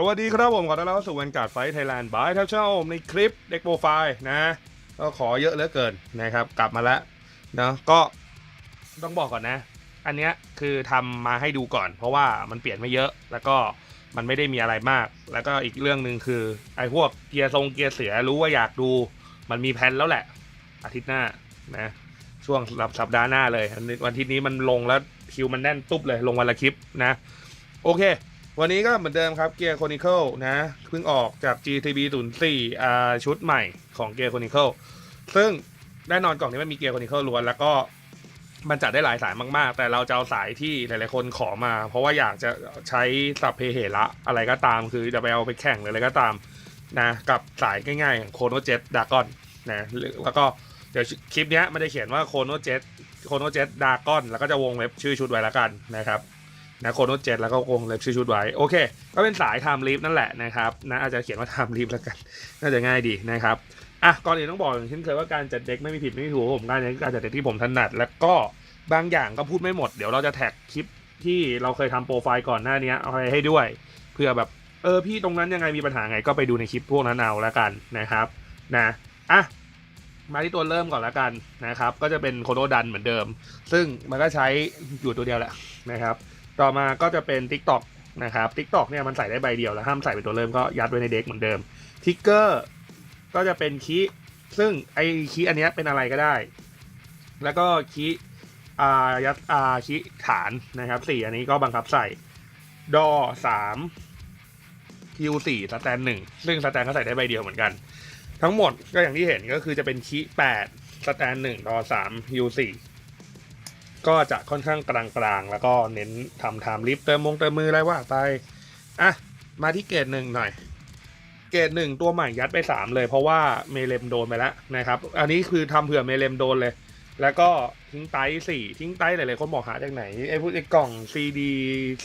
สวัสดีครับผมขอต้อนรับสู่วันการ์ดไฟไทยแลนด์บายทับช่องในคลิปเด็กโปรไฟล์นะก็ขอเยอะเหลือเกินนะครับ กลับมาแล้วเนาะก็ต้องบอกก่อนนะ อันเนี้ยคือทำมาให้ดูก่อน เพราะว่ามันเปลี่ยนไม่เยอะแล้วก็มันไม่ได้มีอะไรมาก แล้วก็อีกเรื่องหนึ่งคือไอ้พวกเกียร์ทรงเกียร์เสียรู้ว่าอยากดู มันมีแผนแล้วแหละ อาทิตย์หน้านะช่วงสัปดาห์หน้าเลยวันอาทิตย์นี้มันลงแล้วคิวมันแน่นตุ๊บเลยลงวันละคลิปนะ โอเค วันนี้ก็เหมือนเดิมครับเกียร์ Chronicle นะเพิ่งออกจาก GTB 04อ่าชุดใหม่ของเกียร์ Chronicle ซึ่งแน่นอนกล่องนี้มันมีเกียร์ Chronicle ล้วนแล้วก็มันจัดได้หลายสายมากๆ แต่เราจะเอาสายที่หลายๆคนขอมา เพราะว่าอยากจะใช้สับเพเหระอะไรก็ตาม คือจะไปเอาไปแข่งอะไรก็ตามนะกับสายง่ายๆองโคโนเจ็ตดากอนนะแล้วก็เดี๋ยวคลิปนี้มันจะเขียนว่าโคโนเจ็ตโคโนเจ็ตดากอนแล้วก็จะวงเล็บชื่อชุดไว้ล้วกันนะครับ นะโคโนเจ็ดแล้วก็วงเล็บชื่อชุดไว้ โอเค ก็เป็นสายไทม์ลีฟนั่นแหละนะครับนะอาจจะเขียนว่าไทม์ลีฟแล้วกัน น่าจะง่ายดีนะครับอะก่อนอื่นต้องบอกอย่างเช่นเคยว่าการจัดเด็กไม่มีผิดไม่มีถูกผมการการจัดเด็กที่ผมถนัด แล้วก็บางอย่างก็พูดไม่หมดเดี๋ยวเราจะแท็กคลิปที่เราเคยทำโปรไฟล์ก่อนหน้านี้เอาไปให้ด้วยเพื่อแบบเออพี่ตรงนั้นยังไงมีปัญหาไงก็ไปดูในคลิปพวกนั้นเอาแล้วกันนะครับนะอะมาที่ตัวเริ่มก่อนแล้วกันนะครับ ก็จะเป็นโคโนดันเหมือนเดิม ซึ่งมันก็ใช้อยู่ตัวเดียวแหละนะครับ ต่อมาก็จะเป็น Tik t o อกนะครับ Tik t o อกเนี่ยมันใส่ได้ใบเดียวแล้วห้ามใส่เป็นตัวเริ่มก็ยัดไว้ในเด็กเหมือนเดิมทิกเกอร์ก็จะเป็นคีซึ่งไอคีอันนี้เป็นอะไรก็ได้ แล้วก็คีอ่ายัดอ่าคีฐานนะครับสี่อันนี้ก็บังคับใส่ดอสามคิวสี่สแตนหนึ่งซึ่งสแตนก็ใส่ได้ใบเดียวเหมือนกัน ทั้งหมดก็อย่างที่เห็นก็คือจะเป็นคีแปดสแตนหนึ่งดอสามคิวสี่ ก็จะค่อนข้างกลางๆ แล้วก็เน้นทำไทม์ลิฟต์เติมมงเติมมืออะไรว่าไป อะ มาที่เกรดหนึ่งหน่อย เกรดหนึ่งตัวใหม่ยัดไป3เลยเพราะว่าเมเลมโดนไปแล้วนะครับ อันนี้คือทำเผื่อเมเลมโดนเลย แล้วก็ทิ้งไต้สี่ทิ้งไต้หลายๆคนบอกหาจากไหนไอ้พวกไอ้กล่อง CD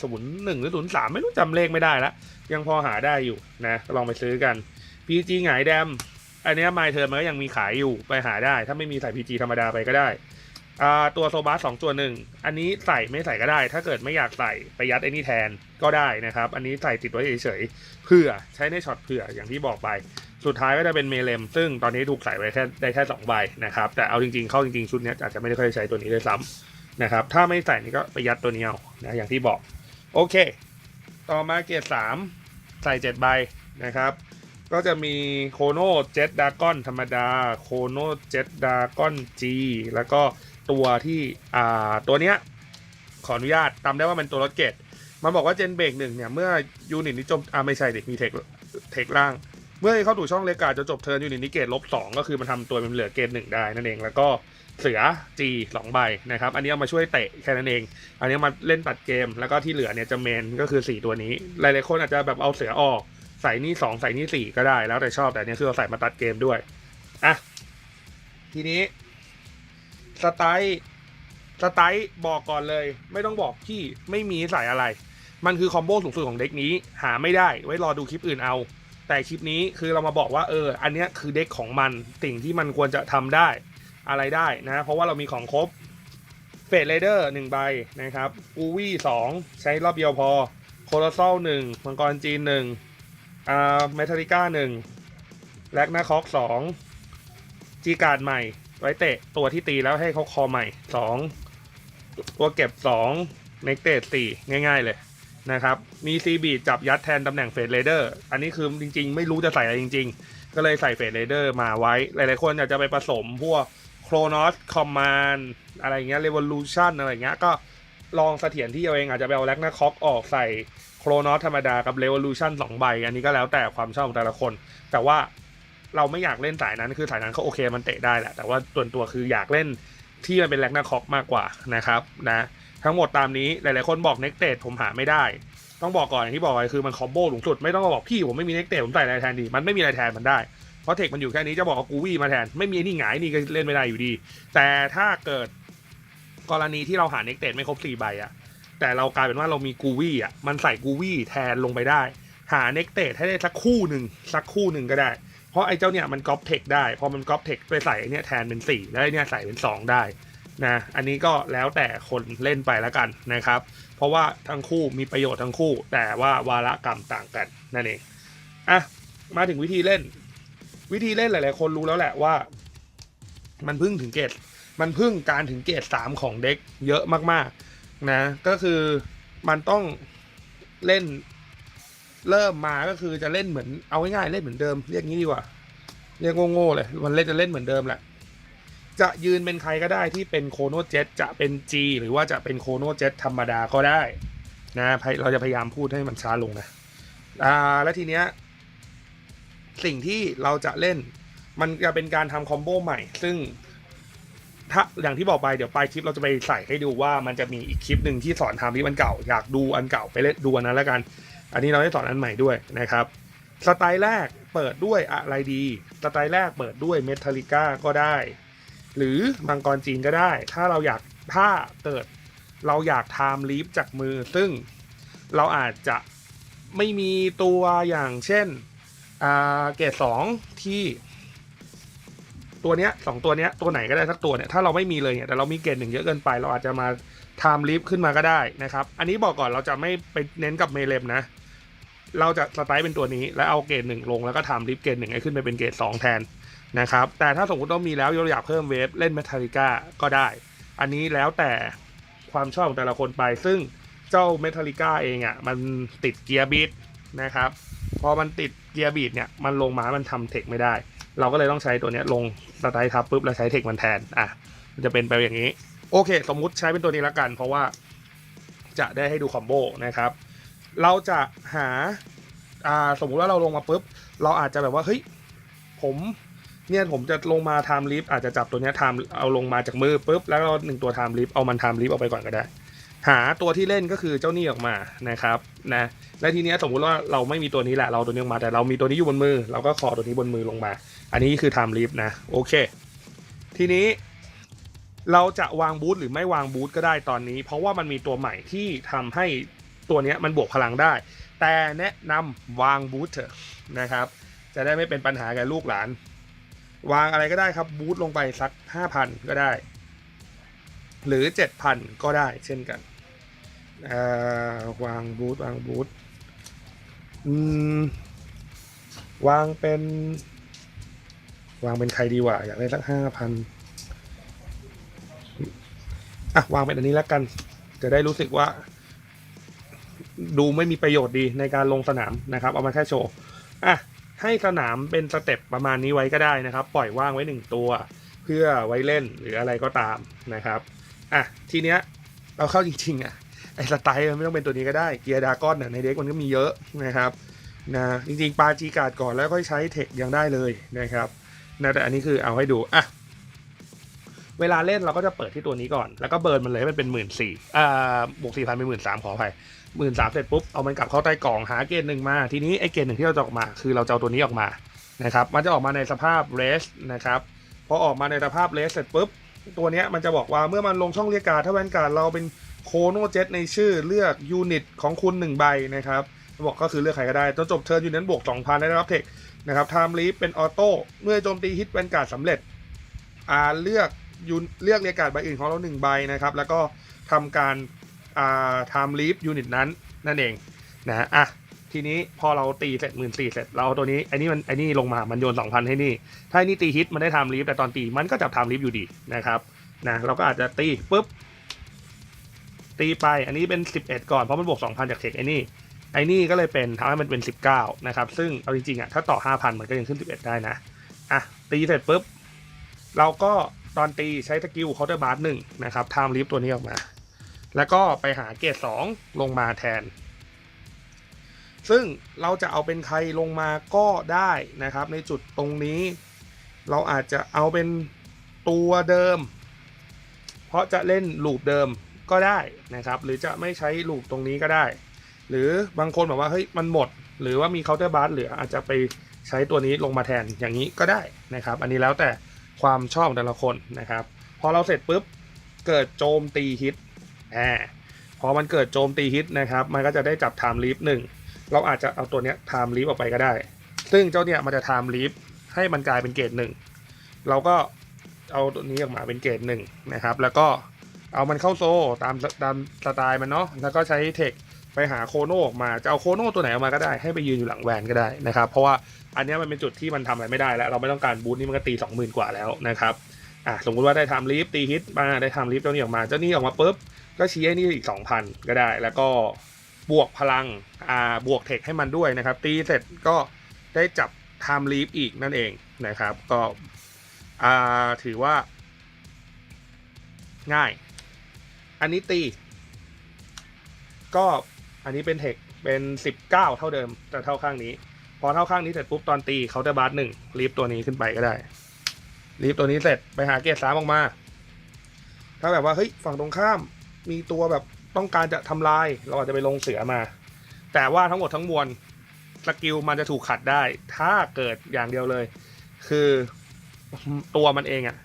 ศูนย์หนึ่งหรือศูนย์สามไม่รู้จำเลขไม่ได้ละยังพอหาได้อยู่นะลองไปซื้อกัน PG หงายแดมอันนี้ไมเทอร์มันก็ยังมีขายอยู่ไปหาได้ ถ้าไม่มีใส่ PG ธรรมดาไปก็ได้ อ่าตัวโซบาสสองตัวหนึ่งอันนี้ใส่ไม่ใส่ก็ได้ ถ้าเกิดไม่อยากใส่ไปยัดไอ้นี่แทนก็ได้นะครับ อันนี้ใส่ติดไว้เฉยๆเผื่อใช้ในช็อตเผื่ออย่างที่บอกไป สุดท้ายก็จะเป็นเมเลมซึ่งตอนนี้ถูกใส่ไว้แค่ได้แค่2ใบนะครับ แต่เอาจริงๆเข้าจริงๆชุดนี้อาจจะไม่ได้ค่อยใช้ตัวนี้ด้วยซ้ำนะครับถ้าไม่ใส่นี่ก็ไปยัดตัวนี้เอานะอย่างที่บอกโอเค ต่อมาเกียร์สามใส่7ใบนะครับก็จะมีโคโนเจ็ตดากอนธรรมดาโคโนเจ็ตดากอนจีแล้วก็ ตัวที่อ่าตัวเนี้ยขออนุญาตจำได้ว่าเป็นตัวรถเกตมันบอกว่าเจนเบรกหนึ่งเนี่ย เมื่อยูนิตนี้จมอ่าไม่ใช่ด็กมีเทคเทคล่าง เมื่อเข้าถูกช่องเลกาจะจบเทิร์นยูนิตนี้เกตลบสองก็คือมันทำตัวเป็นเหลือเกตหนึ่งได้นั่นเองแล้วก็เสือจีสองใบนะครับ อันนี้เอามาช่วยเตะแค่นั้นเอง อันนี้มาเล่นตัดเกมแล้วก็ที่เหลือเนี่ยจะเมนก็คือสี่ตัวนี้ หลายๆคนอาจจะแบบเอาเสือออก ใส่นี่สองใส่นี่สี่ก็ได้แล้วแต่ชอบแต่อันนี้คือเราใส่มาตัดเกมด้วย อะ ทีนี้ สไตล์สไตล์บอกก่อนเลย ไม่ต้องบอกพี่ไม่มีใส่อะไร มันคือคอมโบสูงสุดของเด็กนี้หาไม่ได้ไว้รอดูคลิปอื่นเอา แต่คลิปนี้คือเรามาบอกว่าเออ อันนี้คือเด็กของมันสิ่งที่มันควรจะทำได้อะไรได้นะ เพราะว่าเรามีของครบเฟดเรเดอร์หนึ่งใบนะครับอูวี่สองใช้รอบเดียวพอโคโรซอลหนึ่งมังกรจีนหนึ่งอ่าเมทัลิก้าหนึ่งแลกนาคอกสองจีการ์ดใหม่ ไว้เตะตัวที่ตีแล้วให้เขาคอใหม่สองตัวเก็บสองเน็กเตสสี่ง่าย ๆเลยนะครับ มีซีบีจับยัดแทนตำแหน่งเฟดเรเดอร์อันนี้คือจริง ๆ ไม่รู้จะใส่อะไรจริง ๆ ก็เลยใส่เฟดเรเดอร์มาไว้ หลายๆคนอยากจะไปผสมพวกโครนอสคอมมานอะไรเงี้ยเรวอลูชันอะไรเงี้ยก็ลองเสถียรที่เอาเองอาจจะไปเอาแลกนาคอกออกใส่โครนอสธรรมดากับ Revolution 2ใบ อันนี้ก็แล้วแต่ความชอบของแต่ละคน แต่ว่า เราไม่อยากเล่นสายนั้นคือสายนั้นเขาโอเคมันเตะได้แหละ แต่ว่าตัวนตัวคืออยากเล่นที่มันเป็นแลกนาคอกมากกว่านะครับนะทั้งหมดตามนี้หลายๆคนบอกเน็กเตดผมหาไม่ได้ ต้องบอกก่อนอย่างที่บอกไปคือมันคอมโบสูงสุดไม่ต้องมาบอกพี่ผมไม่มีเน็กเตดผมใส่อะไรแทนดี มันไม่มีอะไรแทนมันได้ เพราะเทคมันอยู่แค่นี้จะบอกเอากูวี่มาแทน ไม่มีนี่หงายนี่ก็เล่นไม่ได้อยู่ดี แต่ถ้าเกิดกรณีที่เราหาเน็กเตดไม่ครบสี่ใบอะแต่เรากลายเป็นว่าเรามีกูวี่อะมันใส่กูวี่แทนลงไปได้ หาเน็กเตดให้ได้สักคู่หนึ่งสักคู่หนึ่งก็ได้ เพราะไอ้เจ้าเนี่ยมันก๊อปเทคได้พอมันก๊อปเทคไปใส่ไอ้เนี่ยแทนเป็น 4 แล้วไอ้เนี่ยใส่เป็น 2 ได้นะอันนี้ก็แล้วแต่คนเล่นไปแล้วกันนะครับ เพราะว่าทั้งคู่มีประโยชน์ทั้งคู่ แต่ว่าวาระกรรมต่างกันนั่นเองอะมาถึงวิธีเล่น วิธีเล่นหลาย ๆ คนรู้แล้วแหละว่า มันพึ่งถึงเกรดมันพึ่งการถึงเกรดสามของเด็กเยอะมากๆนะก็คือมันต้องเล่น เริ่มมาก็คือจะเล่นเหมือนเอาง่ายๆเล่นเหมือนเดิม เรียกงี้ดีกว่า เรียกโง่ๆเลยมันเล่นจะเล่นเหมือนเดิมแหละจะยืนเป็นใครก็ได้ที่เป็นโคโนเจ็ตจะเป็น G หรือว่าจะเป็นโคโนเจ็ตธรรมดาก็ได้นะเราจะพยายามพูดให้มันช้าลงนะอ่าแล้วทีเนี้ยสิ่งที่เราจะเล่น มันจะเป็นการทำคอมโบใหม่ ซึ่งถ้าอย่างที่บอกไปเดี๋ยวปลายคลิปเราจะไปใส่ให้ดูว่ามันจะมีอีกคลิปหนึ่งที่สอนทำที่มันเก่า อยากดูอันเก่าไปเล่นดูอันนั้นแล้วกัน อันนี้เราได้สอนอันใหม่ด้วยนะครับสไตล์แรกเปิดด้วยอะไรดี สไตล์แรกเปิดด้วยเมทัลิก้าก็ได้ หรือมังกรจีนก็ได้ ถ้าเราอยากถ้าเกิดเราอยากไทม์ลีฟจากมือ ซึ่งเราอาจจะไม่มีตัวอย่างเช่นเกรดสองที่ ตัวเนี้ยสองตัวเนี้ยตัวไหนก็ได้สักตัวเนี่ยถ้าเราไม่มีเลยเนี่ยแต่เรามีเกรดหนึ่งเยอะเกินไป เราอาจจะมาไทม์ลีฟขึ้นมาก็ได้นะครับ อันนี้บอกก่อนเราจะไม่ไปเน้นกับเมเลมนะ เราจะสไตล์เป็นตัวนี้ แล้วเอาเกรดหนึ่งลงแล้วก็ทำลิฟเกรดหนึ่งให้ขึ้นไปเป็นเกรดสองแทนนะครับ แต่ถ้าสมมติต้องมีแล้วเราอยากเพิ่มเวฟเล่นเมทัลิก้าก็ได้ อันนี้แล้วแต่ความชอบของแต่ละคนไป ซึ่งเจ้าเมทัลิก้าเองอะ่ะมันติดเกียร์บีทนะครับ พอมันติดเกียร์บีทเนี่ยมันลงมามันทำเทคไม่ได้ เราก็เลยต้องใช้ตัวนี้ลงสไตล์ทับปุ๊บแล้วใช้เทคมันแทนอะมันจะเป็นไปอย่างนี้ โอเค สมมุติใช้เป็นตัวนี้ละกัน เพราะว่าจะได้ให้ดูคอมโบนะครับ เราจะหาอ่าสมมุติว่าเราลงมาปุ๊บ เราอาจจะแบบว่า เฮ้ย ผมเนี่ยผมจะลงมาไทม์ลิฟอาจจะจับตัวเนี้ยไทม์เอาลงมาจากมือปุ๊บ แล้วเราหนึ่งตัวไทม์ลิฟเอามันไทม์ลิฟออกไปก่อนก็ได้ หาตัวที่เล่นก็คือเจ้านี่ออกมานะครับนะและทีเนี้ยสมมุติว่าเราไม่มีตัวนี้แหละเราตัวนี้ออกมาแต่เรามีตัวนี้อยู่บนมือ เราก็ขอตัวนี้บนมือลงมา อันนี้คือไทม์ลิฟนะโอเค ทีนี้เราจะวางบูธหรือไม่วางบูธก็ได้ตอนนี้ เพราะว่ามันมีตัวใหม่ที่ทำให้ ตัวนี้มันบวกพลังได้ แต่แนะนำวางบูธเถอะนะครับ จะได้ไม่เป็นปัญหากับลูกหลาน วางอะไรก็ได้ครับบูธลงไปสัก 5,000 ก็ได้ หรือ 7,000 ก็ได้เช่นกันอ่อวางบูธวางบูธอืมวางเป็น วางเป็นใครดีวะอยากได้สักห้าพันอะ วางเป็นอันนี้แล้วกัน จะได้รู้สึกว่า ดูไม่มีประโยชน์ดีในการลงสนามนะครับ เอามาแค่โชว์อะให้สนามเป็นสเต็ปประมาณนี้ไว้ก็ได้นะครับ ปล่อยว่างไว้หนึ่งตัว เพื่อไว้เล่นหรืออะไรก็ตามนะครับอะทีเนี้ยเราเข้าจริงๆอะไอสไตล์มันไม่ต้องเป็นตัวนี้ก็ได้เกียร์ดากอนน่ะในเด็กมันก็มีเยอะนะครับนะจริงๆปาจีการ์ดก่อนแล้วค่อยใช้เทคยังได้เลยนะครับนะแต่อันนี้คือเอาให้ดูอะ เวลาเล่นเราก็จะเปิดที่ตัวนี้ก่อน แล้วก็เบิร์นมันเลยให้มันเป็นหมื่นสี่อ่าบวกสี่พันเป็นหมื่นสามขออภัยหมื่นสามเสร็จปุ๊บ เอามันกลับเข้าใต้กล่องหาเกณฑ์หนึ่งมา ทีนี้ไอ้เกณฑ์หนึ่งที่เราจะออกมา คือเราจะเอาตัวนี้ออกมานะครับมันจะออกมาในสภาพเรสนะครับพอออกมาในสภาพเรสเสร็จปุ๊บตัวนี้มันจะบอกว่าเมื่อมันลงช่องเรียกการดถ้าแวนการ์ดเราเป็นโคโนเจ็ตในชื่อเลือกยูนิตของคุณหนึ่งใบนะครับบอกก็คือเลือกใครก็ได้จนจบเทิร์นยูนิตบวก2,000ได้รับเทคนะครับไทม์ลีฟเป็นออโต้เมื่อโจมตีฮิตแวนการ์ดสำเร็จอ่าเลือก ยูเลือกเรียกการ์ดใบอื่นของเราหนึ่งใบนะครับ แล้วก็ทำการอ่า time leap unit นั้นนั่นเองนะอะทีนี้พอเราตีเสร็จหมื่นสี่เสร็จเราเอาตัวนี้ไอ้นี่มันไอ้นี่ลงมามันโยนสองพันให้นี่ ถ้าไอ้นี่ตีฮิตมันได้ time leap แต่ตอนตีมันก็จับ time leap อยู่ดีนะครับนะเราก็อาจจะตีปุ๊บตีไปอันนี้เป็น 11 ก่อนเพราะมันบวก 2,000 จากเทคไอ้นี่ไอ้นี่ก็เลยเป็นทำให้มันเป็น 19 นะครับ ซึ่งเอาจริงๆอะถ้าต่อ 5,000 มันก็ยังขึ้น 11 ได้นะ อะ ตีเสร็จปุ๊บ เราก็ ตอนตีใช้สกิลเคาน์เตอร์บาร์หนึ่งนะครับ time leap ตัวนี้ออกมา แล้วก็ไปหาเกรดสองลงมาแทน ซึ่งเราจะเอาเป็นใครลงมาก็ได้นะครับ ในจุดตรงนี้ เราอาจจะเอาเป็นตัวเดิม เพราะจะเล่นลูปเดิมก็ได้นะครับ หรือจะไม่ใช้ลูปตรงนี้ก็ได้ หรือบางคนบอกว่าเฮ้ยมันหมด หรือว่ามีเคาน์เตอร์บาร์เหลืออาจจะไปใช้ตัวนี้ลงมาแทนอย่างนี้ก็ได้นะครับ อันนี้แล้วแต่ ความชอบของแต่ละคนนะครับ พอเราเสร็จปุ๊บเกิดโจมตีฮิตอ่าพอมันเกิดโจมตีฮิตนะครับ มันก็จะได้จับ time leap หนึ่งเราอาจจะเอาตัวเนี้ย time leap ออกไปก็ได้ ซึ่งเจ้าเนี้ยมันจะ time leap ให้มันกลายเป็นเกรดหนึ่งเราก็เอาตัวนี้ออกมาเป็นเกรดหนึ่งนะครับ แล้วก็เอามันเข้าโซ่ตามตามสไตล์มันเนาะแล้วก็ใช้เทค ไปหาโคโน่ออกมาจะเอาโคโน่ตัวไหนออกมาก็ได้ให้ไปยืนอยู่หลังแวนก็ได้นะครับ เพราะว่าอันนี้มันเป็นจุดที่มันทำอะไรไม่ได้แล้ว เราไม่ต้องการบูทนี่มันก็ตีสองหมื่นกว่าแล้วนะครับอะสมมติว่าได้ทำลิฟตีฮิตมาได้ทำลิฟตัวนี้ออกมาเจ้านี้ออกมาปุ๊บก็ชี้ให้นี่อีกสองพันก็ได้ แล้วก็บวกพลังอ่าบวกเทคให้มันด้วยนะครับ ตีเสร็จก็ได้จับไทม์ลีฟอีกนั่นเองนะครับ ก็อ่าถือว่า ง่าย อันนี้ตี ก็ อันนี้เป็นเทคเป็น 19 เท่าเดิม แต่เท่าข้างนี้ พอเท่าข้างนี้เสร็จปุ๊บตอนตีเขาจะบาร์หนึ่งลีฟตัวนี้ขึ้นไปก็ได้ลีฟตัวนี้เสร็จไปหาเกรดสามออกมา ถ้าแบบว่าเฮ้ยฝั่งตรงข้ามมีตัวแบบต้องการจะทำลาย เราอาจจะไปลงเสือมา แต่ว่าทั้งหมดทั้งมวลสกิลมันจะถูกขัดได้ ถ้าเกิดอย่างเดียวเลย คือตัวมันเองอะ่ะ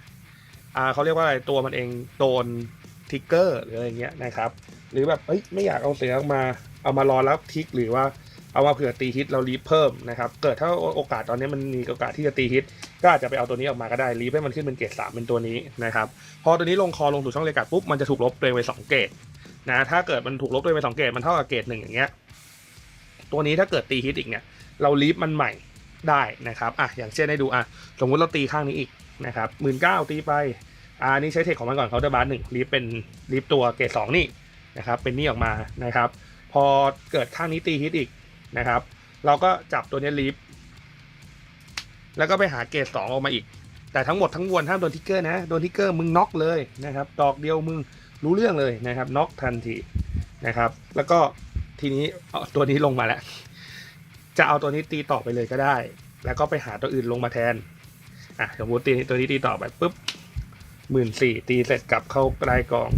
อ่าเขาเรียกว่าอะไรตัวมันเองโดนทิกเกอร์หรืออะไรเงี้ยนะครับ หรือแบบเอ้ยไม่อยากเอาเสือออกมา เอามารอแล้วทิกหรือว่าเอามาเผื่อตีฮิตเรารีเพิ่มนะครับเกิดถ้าโอกาสตอนนี้มันมีโอกาสที่จะตีฮิตก็อาจจะไปเอาตัวนี้ออกมาก็ได้รีให้มันขึ้นเป็นเกรดสามเป็นตัวนี้นะครับพอตัวนี้ลงคอลงสู่ช่องเลกาปุ๊บมันจะถูกลบตัวเองไปสองเกรดนะถ้าเกิดมันถูกลบตัวเองไปสองเกรดมันเท่ากับเกรดหนึ่งอย่างเงี้ยตัวนี้ถ้าเกิดตีฮิตอีกเนี่ยเรารีบมันใหม่ได้นะครับอะอย่างเช่นให้ดูอะสมมุติเราตีข้างนี้อีกนะครับหมื่นเก้าตีไปอ่านี่ใช้เทคของมันก่อนเขาจะบาร์หนึ่งรีบเป็นรีตัวเกรดสองนี่นะครับเป็นนี่ออกมานะครับ พอเกิดข้างนี้ตีฮิตอีกนะครับ เราก็จับตัวนี้ลีฟแล้วก็ไปหาเกรดสองออกมาอีก แต่ทั้งหมดทั้งมวลห้ามโดนทิกเกอร์นะ โดนทิกเกอร์มึงน็อกเลยนะครับ ดอกเดียวมึงรู้เรื่องเลยนะครับน็อกทันทีนะครับ แล้วก็ทีนี้เอาตัวนี้ลงมาแล้ว จะเอาตัวนี้ตีต่อไปเลยก็ได้ แล้วก็ไปหาตัวอื่นลงมาแทนอะสมมติตีตัวนี้ตีต่อไปปุ๊บหมื่นสี่ตีเสร็จกลับเข้าใต้กอง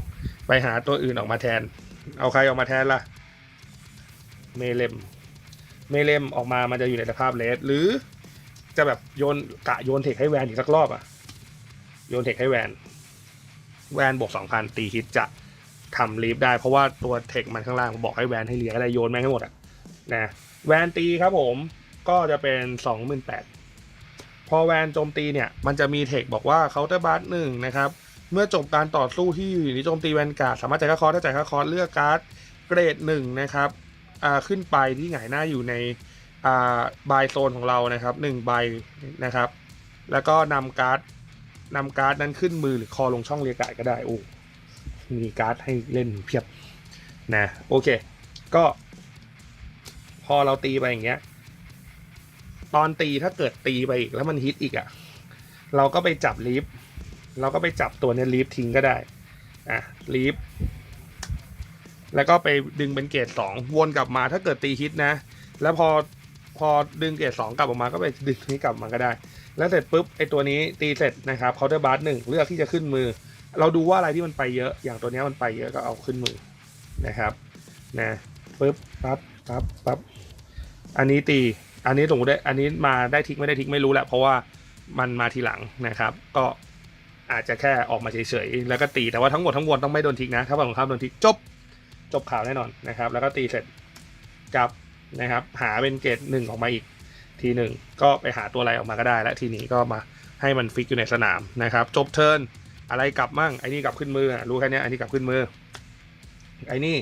ไปหาตัวอื่นออกมาแทน เอาใครออกมาแทนล่ะ เมเลมเมเลมออกมามันจะอยู่ในสภาพเลสหรือจะแบบโยนกะโยนเทคให้แวนอีกสักรอบอะโยนเทคให้แวน แวนบวกสองพันตีฮิตจะทำลีฟได้เพราะว่าตัวเทคมันข้างล่างบอกให้แวนให้เลียอะไรโยนแม่งให้หมดอะนะแวนตีครับผมก็จะเป็นสองหมื่นแปดพอแวนโจมตีเนี่ยมันจะมีเทคบอกว่าเคาน์เตอร์บาร์หนึ่งนะครับเมื่อจบการต่อสู้ที่อยู่ในโจมตีแวนการ์ดสามารถจ่ายค่าคอร์สถ้าจ่ายค่าคอร์สเลือกการ์ดเกรดหนึ่งนะครับ ขึ้นไปที่หงายหน้าอยู่ในบายโซนของเรานะครับหนึ่งใบนะครับ แล้วก็นำการ์ดนำการ์ดนั้นขึ้นมือหรือคอลงช่องเรียกายก็ได้โอ้มีการ์ดให้เล่นเพียบนะโอเค ก็ พอเราตีไปอย่างเงี้ย ตอนตีถ้าเกิดตีไปอีกแล้วมันฮิตอีกอะ่ะ เราก็ไปจับลีฟเราก็ไปจับตัวเนี้ยลีฟทิ้งก็ได้อะลีฟ แล้วก็ไปดึงเป็นเกรดสองวนกลับมาถ้าเกิดตีฮิตนะ แล้วพอพอดึงเกรดสองกลับออกมาก็ไปดึงนี้กลับมาก็ได้ แล้วเสร็จปุ๊บไอตัวนี้ตีเสร็จนะครับเคาน์เตอร์บาร์หนึ่งเลือกที่จะขึ้นมือ เราดูว่าอะไรที่มันไปเยอะอย่างตัวนี้มันไปเยอะก็เอาขึ้นมือนะครับนะปุ๊บปั๊บปั๊บปั๊บอันนี้ตีอันนี้สมมติได้อันนี้มาได้ทิกไม่ได้ทิกไม่รู้แหละเพราะว่ามันมาทีหลังนะครับ ก็อาจจะแค่ออกมาเฉยๆแล้วก็ตีแต่ว่าทั้งหมดทั้งมวลต้องไม่โดนทิกนะ ถ้าฝั่งตรงข้ามโดนทิกจบ จบข่าวแน่นอนนะครับ แล้วก็ตีเสร็จจับนะครับหาเป็นเกรดหนึ่งออกมาอีกทีหนึ่งก็ไปหาตัวอะไรออกมาก็ได้ และทีนี้ก็มาให้มันฟิกอยู่ในสนามนะครับ จบเทิร์นอะไรกลับมั่งไอ้นี่กลับขึ้นมือรู้แค่นี้ไอ้นี่กลับขึ้นมือไอ้นี่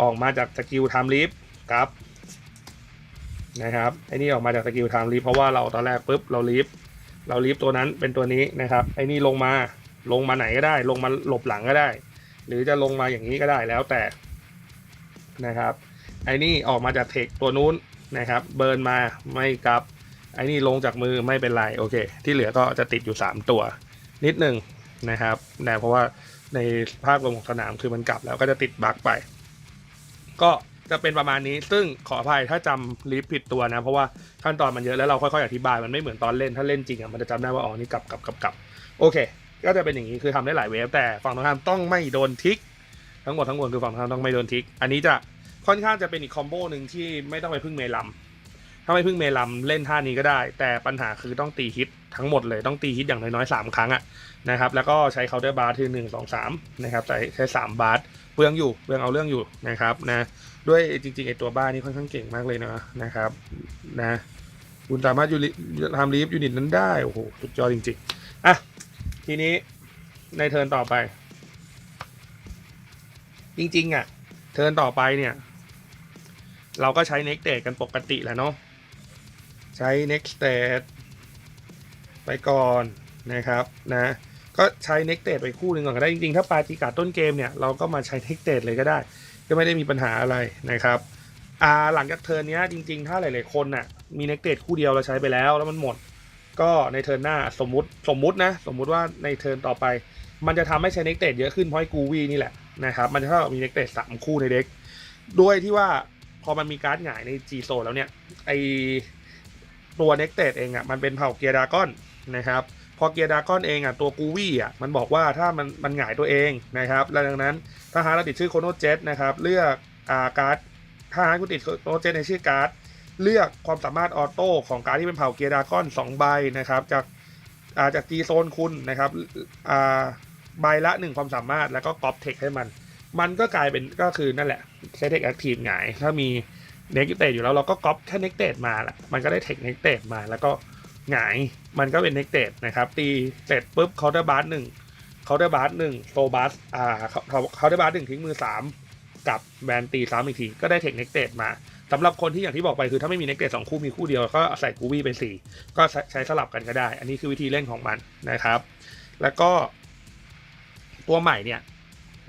ออกมาจากสกิลไทม์ลีฟครับนะครับไอ้นี่ออกมาจากสกิลไทม์ลีฟเพราะว่าเราตอนแรกปุ๊บเราลีฟเราลีฟตัวนั้นเป็นตัวนี้นะครับไอ้นี่ลงมาลงมาไหนก็ได้ ลงมาหลบหลังก็ได้ หรือจะลงมาอย่างนี้ก็ได้แล้วแต่ นะครับไอ้นี่ออกมาจากเทคตัวนู้นนะครับเบิร์นมาไม่กลับไอ้นี่ลงจากมือไม่เป็นไรโอเค ที่เหลือก็จะติดอยู่ 3 ตัว นิดหนึ่งนะครับนะเพราะว่าในภาพรวมของสนามคือมันกลับแล้วก็จะติดบั๊กไป ก็จะเป็นประมาณนี้ซึ่งขออภัยถ้าจำลิฟผิดตัวนะ เพราะว่าขั้นตอนมันเยอะแล้วเราค่อยๆอธิบายมันไม่เหมือนตอนเล่นถ้าเล่นจริงอะมันจะจำได้ว่าอ๋อนี่กลับกลับกลับกลับโอเค ก็จะเป็นอย่างนี้คือทำได้หลายเวฟแต่ฝั่งตรงข้ามต้องไม่โดนทิก ทั้งหมดทั้งมวลคือฝั่งตรงข้ามต้องไม่โดนทิก อันนี้จะ ค่อนข้างจะเป็นอีกคอมโบหนึ่งที่ไม่ต้องไปพึ่งเมลัมถ้าไม่พึ่งเมลัมเล่นท่านี้ก็ได้ แต่ปัญหาคือต้องตีฮิตทั้งหมดเลยต้องตีฮิตอย่างน้อยๆสามครั้งอะนะครับแล้วก็ใช้เคาน์เตอร์บาร์ที่หนึ่งสองสามนะครับใช้ใช้สามบาร์เปลืองอยู่เปลืองเอาเรื่องอยู่นะครับนะด้วยจริงๆไอตัวบ้านี่ค่อนข้างเก่งมากเลยนะนะครับนะคุณสามารถยูริทำลีฟยูนิตนั้นได้โอ้โหสุดยอดจริงๆอะทีนี้ในเทิร์นต่อไป จริงๆอะ เทิร์นต่อไปเนี่ย เราก็ใช้ next state กันปกติแหละเนาะใช้ next state ไปก่อนนะครับนะก็ใช้ next state ไปคู่หนึ่งก่อนก็ได้จริงๆ ถ้าปาจิกาต้นเกมเนี่ย เราก็มาใช้ next state เลยก็ได้ ก็ไม่ได้มีปัญหาอะไรนะครับอ่าหลังจากเทิร์นนี้จริงๆ ถ้าหลายๆคนน่ะมี next state คู่เดียวเราใช้ไปแล้วแล้วมันหมด ก็ในเทิร์นหน้าสมมุติสมมุตินะสมมุติว่าในเทิร์นต่อไป มันจะทำให้ใช้ next state เยอะขึ้นเพราะไอ้กูวีนี่แหละนะครับมันจะเท่ากับมี next state สามคู่ในเด็กด้วยที่ว่า พอมันมีการ์ดหงายใน G โซแล้วเนี่ยไอตัว next state เองอะ่ะมันเป็นเผ่าเกียร์ดากอนนะครับพอเกียร์ดากอนเองอะตัวกูวี่อะมันบอกว่าถ้ามันมันหงายตัวเองนะครับแล้วดังนั้นถ้าหาเราติดชื่อโคโนเจ็ตนะครับเลือกอ่าการ์ดถ้าหาคุณติดโคโนเจ็ตในชื่อการ์ดเลือกความสามารถออโต้ของการ์ดที่เป็นเผ่าเกียร์ดากอน2ใบนะครับจากอาจากจีโซนคุณนะครับอ่าใบละ 1 ความสามารถแล้วก็ก๊อปเทคให้มัน มันก็กลายเป็นก็คือนั่นแหละใช้เทคแอคทีฟหงายถ้ามีเน็กเตดอยู่แล้วเราก็ก๊อปแค่เน็กเตดมาแหละมันก็ได้เทคเน็กเตดมาแล้วก็หงายมันก็เป็นเน็กเตดนะครับ ตีเสร็จปุ๊บเคาน์เตอร์บาร์หนึ่งเคาน์เตอร์บาร์หนึ่งโซบัสอ่าเคาน์เตอร์บาร์หนึ่งทิ้งมือสามกับแบนตีซ้ำอีกทีก็ได้เทคเน็กเตดมาสำหรับคนที่อย่างที่บอกไปคือถ้าไม่มีเน็กเตดสองคู่มีคู่เดียวก็ใส่กูวี่ไปสี่ก็ใช้สลับกันก็ได้ อันนี้คือวิธีเล่นของมันนะครับ แล้วก็ตัวใหม่เนี่ย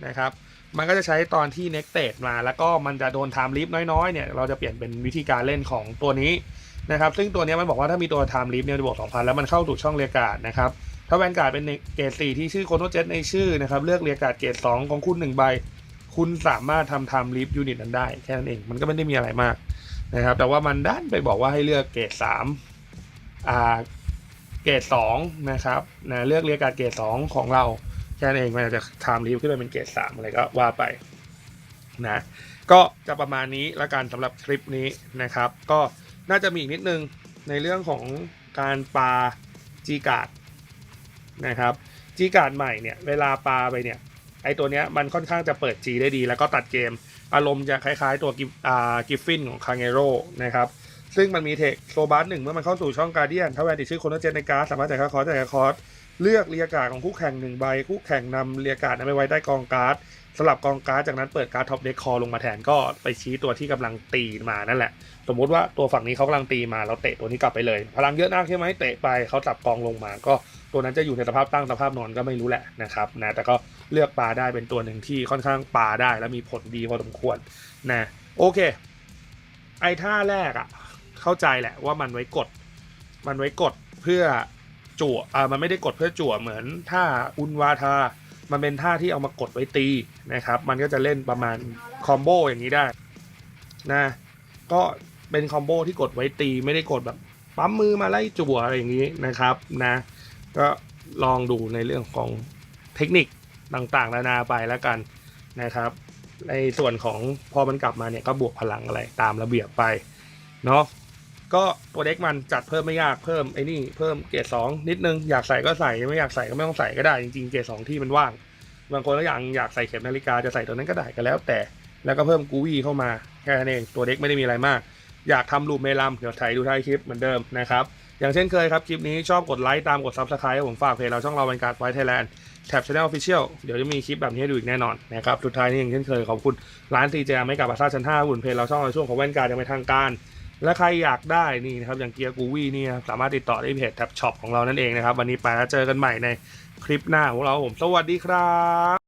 นะครับ มันก็จะใช้ตอนที่เน็กเตดมา แล้วก็มันจะโดนไทม์ลิฟน้อยๆเนี่ยเราจะเปลี่ยนเป็นวิธีการเล่นของตัวนี้นะครับซึ่งตัวนี้มันบอกว่าถ้ามีตัว time lift เนี่ยจะบวก2,000 แล้วมันเข้าสู่ช่องเรียกการ์ดนะครับถ้าแวนการ์ดเป็นเกรด4ที่ชื่อโคโนเจ็ตในชื่อนะครับเลือกเรียกการ์ดเกรด2ของคุณ1ใบ คุณสามารถทำ time lift unit นั้นได้แค่นั้นเองมันก็ไม่ได้มีอะไรมากนะครับแต่ว่ามันด้านไปบอกว่าให้เลือกเกรด3อ่าเกรด2นะครับนะเลือกเรียกการ์ดเกรด2ของเรา นั้นเองมันจะ time lift ขึ้นไปเป็นเกรด3อะไรก็ว่าไปนะก็จะประมาณนี้ละกันสำหรับคลิปนี้นะครับ ก็น่าจะมีอีกนิดนึงในเรื่องของการปาจีการ์ดนะครับจีการ์ดใหม่เนี่ยเวลาปาไปเนี่ยไอตัวเนี้ยมันค่อนข้างจะเปิด G ได้ดี แล้วก็ตัดเกม อารมณ์จะคล้ายๆตัวกิฟกิฟฟินของคาเงโร่นะครับซึ่งมันมีเทคโซบัสหนึ่งเมื่อมันเข้าสู่ช่องการเดียนถ้าแวนติดชื่อคนเจนในการ์ดสามารถจ่ายค่าคอร์สจ่ายค่าคอร์ส เลือกเรียกการ์ดของคู่แข่งหนึ่งใบ คู่แข่งนำเรียกการ์ดนั้นไปไว้ใต้กองการ์ดสลับกองการ์ดจากนั้นเปิดการ์ดท็อปเด็กคอลงมาแทนก็ไปชี้ตัวที่กำลังตีมานั่นแหละ สมมุติว่าตัวฝั่งนี้เขากำลังตีมาเราเตะตัวนี้กลับไปเลย พลังเยอะนักใช่ไหมเตะไปเขาจับกองลงมา ก็ตัวนั้นจะอยู่ในสภาพตั้งสภาพนอนก็ไม่รู้แหละนะครับนะแต่ก็เลือกปลาได้เป็นตัวหนึ่งที่ค่อนข้างปลาได้และมีผลดีพอสมควรนะโอเค ไอ้ท่าแรกอะ่ะเข้าใจแหละว่ามันไว้กด มันไว้กดเพื่อ จั่วอ่ามันไม่ได้กดเพื่อจั่วเหมือนท่าอุนวาทา มันเป็นท่าที่เอามากดไว้ตีนะครับ มันก็จะเล่นประมาณคอมโบอย่างนี้ได้นะก็เป็นคอมโบที่กดไว้ตีไม่ได้กดแบบปั๊มมือมาไล่จั่วอะไรอย่างนี้นะครับนะก็ลองดูในเรื่องของเทคนิคต่างๆ นานาไปแล้วกันนะครับ ในส่วนของพอมันกลับมาเนี่ยก็บวกพลังอะไรตามระเบียบไปเนาะ ก็ตัวเด็กมันจัดเพิ่มไม่ยากเพิ่มไอ้นี่เพิ่มเกรดสองนิดนึงอยากใส่ก็ใส่ไม่อยากใส่ก็ไม่ต้องใส่ก็ได้จริงๆเกรดสองที่มันว่าง บางคนก็อยากอยากใส่เข็มนาฬิกาจะใส่ตัวนั้นก็ได้ก็แล้ว แต่แล้วก็เพิ่มกูวี่เข้ามาแค่นั้นเองตัวเด็กไม่ได้มีอะไรมาก อยากทำรูปเมลัมเดี๋ยวถ่ายดูท้ายคลิปเหมือนเดิมนะครับอย่างเช่นเคยครับคลิปนี้ชอบกดไลค์ตามกด Subscribe ผมฝากเพจเราช่องเราเป็นการไฟไทยแลนด์แท็บช anel official เดี๋ยวจะมีคลิปแบบนี้ให้ดูอีกแน่นอนนะครับสุดท้ายนี้อย่างเช่นเคยขอบคุณร้านซีเจไม่กับอาซาชั้น5หุ่นเพจเราช่องเราช่วงของแว่นการยังเป็นทางการ และใครอยากได้นี่นะครับอย่างเกียร์กูวี่นี่สามารถติดต่อได้ที่เพจแท็บช็อปของเรานั่นเองนะครับ วันนี้ไปแล้วเจอกันใหม่ในคลิปหน้าของเราผมสวัสดีครับ